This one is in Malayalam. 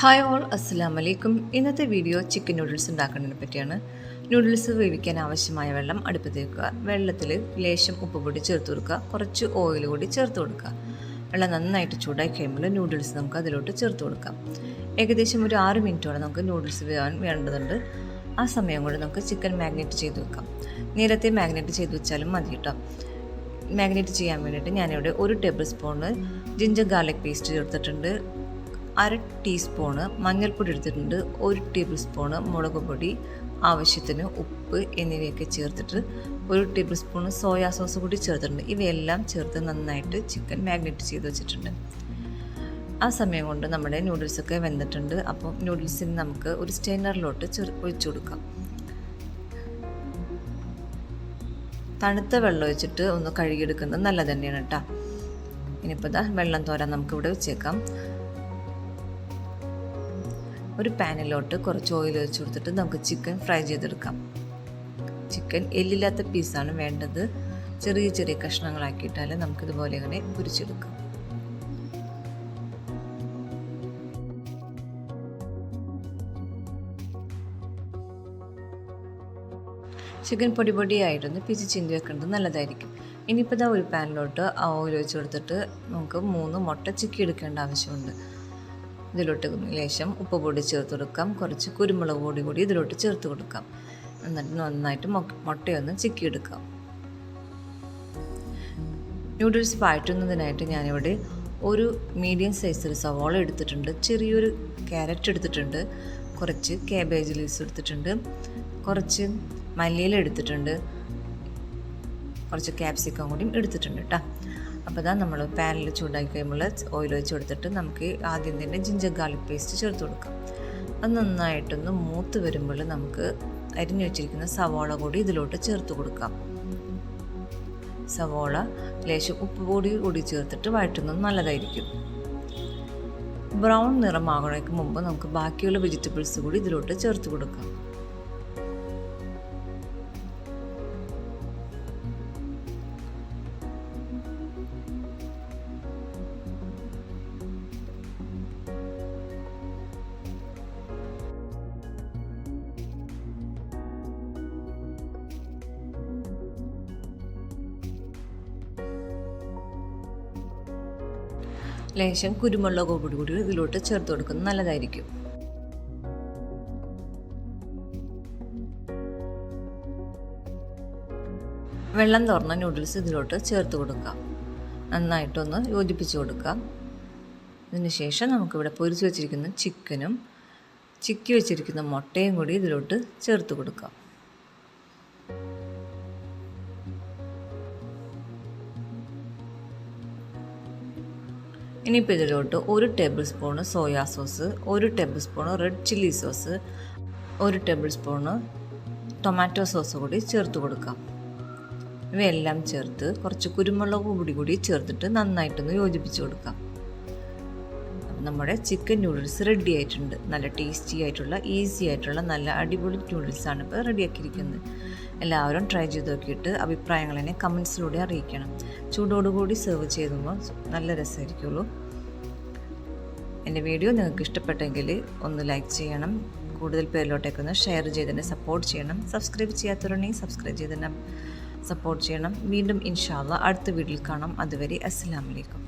ഹായ് ഓൾ അസ്സാം വലൈക്കും ഇന്നത്തെ വീഡിയോ ചിക്കൻ നൂഡിൽസ് ഉണ്ടാക്കുന്നതിനെ പറ്റിയാണ്. നൂഡിൽസ് വേവിക്കാൻ ആവശ്യമായ വെള്ളം അടുപ്പത്ത് വെക്കുക. വെള്ളത്തിൽ ലേശം ഉപ്പ് പൊടി ചേർത്ത് കൊടുക്കുക. കുറച്ച് ഓയിൽ കൂടി ചേർത്ത് കൊടുക്കുക. വെള്ളം നന്നായിട്ട് ചൂടായി കഴിയുമ്പോൾ നൂഡിൽസ് നമുക്ക് അതിലോട്ട് ചേർത്ത് കൊടുക്കാം. ഏകദേശം ഒരു ആറ് മിനിറ്റോടെ നമുക്ക് നൂഡിൽസ് വേവാൻ വേണ്ടതുണ്ട്. ആ സമയം കൊണ്ട് നമുക്ക് ചിക്കൻ മാഗ്നേറ്റ് ചെയ്ത് വെക്കാം. നേരത്തെ മാഗ്നേറ്റ് ചെയ്ത് വെച്ചാലും മതി കേട്ടോ. മാഗ്നേറ്റ് ചെയ്യാൻ വേണ്ടിയിട്ട് ഞാനിവിടെ ഒരു tablespoon ginger garlic paste ചേർത്തിട്ടുണ്ട്. അര ടീസ്പൂണ് മഞ്ഞൾപ്പൊടി എടുത്തിട്ടുണ്ട് ഒരു ടേബിൾ സ്പൂണ് മുളക് പൊടി ആവശ്യത്തിന് ഉപ്പ് എന്നിവയൊക്കെ ചേർത്തിട്ട് ഒരു ടേബിൾ സ്പൂണ് സോയാ സോസ് കൂടി ചേർത്തിട്ടുണ്ട്. ഇവയെല്ലാം ചേർത്ത് നന്നായിട്ട് ചിക്കൻ മാഗ്നേറ്റ് ചെയ്ത് വെച്ചിട്ടുണ്ട്. ആ സമയം കൊണ്ട് നമ്മുടെ നൂഡിൽസൊക്കെ വെന്തിട്ടുണ്ട്. അപ്പോൾ നൂഡിൽസിന് നമുക്ക് ഒരു സ്റ്റെയിനറിലോട്ട് ചെറു ഒഴിച്ചു കൊടുക്കാം. തണുത്ത വെള്ളം ഒഴിച്ചിട്ട് ഒന്ന് കഴുകിയെടുക്കുന്നത് നല്ലത് തന്നെയാണ് കേട്ടോ. ഇനിയിപ്പോൾ ഇതാ വെള്ളം തോരാൻ നമുക്കിവിടെ വെച്ചേക്കാം. ഒരു പാനിലോട്ട് കുറച്ച് ഓയിൽ ഒഴിച്ച് കൊടുത്തിട്ട് നമുക്ക് ചിക്കൻ ഫ്രൈ ചെയ്തെടുക്കാം. ചിക്കൻ എല്ലില്ലാത്ത പീസാണ് വേണ്ടത്. ചെറിയ ചെറിയ കഷ്ണങ്ങളാക്കിയിട്ടാൽ നമുക്കിതുപോലെ ഇങ്ങനെ പൊരിച്ചെടുക്കാം. ചിക്കൻ പൊടി പൊടിയായിട്ടൊന്ന് പിച്ച് ചിന്തി വെക്കുന്നത് നല്ലതായിരിക്കും. ഇനിയിപ്പോൾ ഇതാ ഒരു പാനിലോട്ട് ഓയിൽ ഒഴിച്ച് കൊടുത്തിട്ട് നമുക്ക് മൂന്ന് മുട്ട ചിക്കി എടുക്കേണ്ട ആവശ്യമുണ്ട്. ഇതിലോട്ട് ലേശം ഉപ്പ് പൊടി ചേർത്ത് കൊടുക്കാം. കുറച്ച് കുരുമുളക് പൊടി കൂടി ഇതിലോട്ട് ചേർത്ത് കൊടുക്കാം. എന്നിട്ട് നന്നായിട്ട് മുട്ടയൊന്ന് ചിക്കി എടുക്കാം നൂഡിൽസ് പാറ്റുന്നതിനായിട്ട് ഞാനിവിടെ ഒരു മീഡിയം സൈസിൽ സവാള എടുത്തിട്ടുണ്ട്. ചെറിയൊരു ക്യാരറ്റ് എടുത്തിട്ടുണ്ട്. കുറച്ച് കാബേജ് ലീവ്സ് എടുത്തിട്ടുണ്ട്. കുറച്ച് മല്ലിയില എടുത്തിട്ടുണ്ട്. കുറച്ച് ക്യാപ്സിക്കം കൂടിയും എടുത്തിട്ടുണ്ട് കേട്ടോ അപ്പോൾ ഇതാ നമ്മൾ പാനിൽ ചൂടാക്കി കഴിയുമ്പോൾ ഓയിൽ ഒഴിച്ച് കൊടുത്തിട്ട് നമുക്ക് ആദ്യം തന്നെ ജിഞ്ചർ ഗാർലിക് പേസ്റ്റ് ചേർത്ത് കൊടുക്കാം. അത് നന്നായിട്ടൊന്ന് മൂത്ത് വരുമ്പോൾ നമുക്ക് അരിഞ്ഞു വെച്ചിരിക്കുന്ന സവാള കൂടി ഇതിലോട്ട് ചേർത്ത് കൊടുക്കാം. സവാള ലേശം ഉപ്പ് പൊടി കൂടി ചേർത്തിട്ട് വഴറ്റുന്നത് നല്ലതായിരിക്കും. ബ്രൗൺ നിറമാകണേക്ക് മുമ്പ് നമുക്ക് ബാക്കിയുള്ള വെജിറ്റബിൾസ് കൂടി ഇതിലോട്ട് ചേർത്ത് കൊടുക്കാം. ലേശം കുരുമുളക് പൊടി കൂടി ഇതിലോട്ട് ചേർത്ത് കൊടുക്കുന്നത് നല്ലതായിരിക്കും. വെള്ളം തുറന്ന നൂഡിൽസ് ഇതിലോട്ട് ചേർത്ത് കൊടുക്കാം. നന്നായിട്ടൊന്ന് യോജിപ്പിച്ച് കൊടുക്കാം. അതിനുശേഷം ശേഷം നമുക്കിവിടെ പൊരിച്ച് വെച്ചിരിക്കുന്ന ചിക്കനും ചിക്കി വെച്ചിരിക്കുന്ന മുട്ടയും കൂടി ഇതിലോട്ട് ചേർത്ത് കൊടുക്കാം. ഇനിയിപ്പോൾ ഇതിലോട്ട് ഒരു ടേബിൾ സ്പൂണ് സോയാ സോസ് ഒരു tablespoon red chilli sauce ഒരു ടേബിൾ സ്പൂണ് ടൊമാറ്റോ സോസ് കൂടി ചേർത്ത് കൊടുക്കാം. ഇവയെല്ലാം ചേർത്ത് കുറച്ച് കുരുമുളക് പൊടി കൂടി ചേർത്തിട്ട് നന്നായിട്ടൊന്ന് യോജിപ്പിച്ച് കൊടുക്കാം. നമ്മുടെ ചിക്കൻ നൂഡിൽസ് റെഡി ആയിട്ടുണ്ട്. നല്ല ടേസ്റ്റി ആയിട്ടുള്ള ഈസി ആയിട്ടുള്ള നല്ല അടിപൊളി നൂഡിൽസാണ് ഇപ്പോൾ റെഡിയാക്കിയിരിക്കുന്നത് എല്ലാവരും ട്രൈ ചെയ്ത് നോക്കിയിട്ട് അഭിപ്രായങ്ങൾ എന്നെ കമൻസിലൂടെ അറിയിക്കണം. ചൂടോടുകൂടി സെർവ് ചെയ്യുമ്പോൾ നല്ല രസമായിരിക്കുള്ളൂ. എന്റെ വീഡിയോ നിങ്ങൾക്ക് ഇഷ്ടപ്പെട്ടെങ്കിൽ ഒന്ന് ലൈക്ക് ചെയ്യണം. കൂടുതൽ പേരിലോട്ടേക്ക് ഒന്ന് ഷെയർ ചെയ്തതിനെ സപ്പോർട്ട് ചെയ്യണം. സബ്സ്ക്രൈബ് ചെയ്യാത്തവരുണ്ടെങ്കിൽ സബ്സ്ക്രൈബ് ചെയ്തതിനെ സപ്പോർട്ട് ചെയ്യണം. വീണ്ടും ഇൻഷാല്ല അടുത്ത വീഡിയോയിൽ കാണാം. അതുവരെ അസ്സാം വലൈക്കും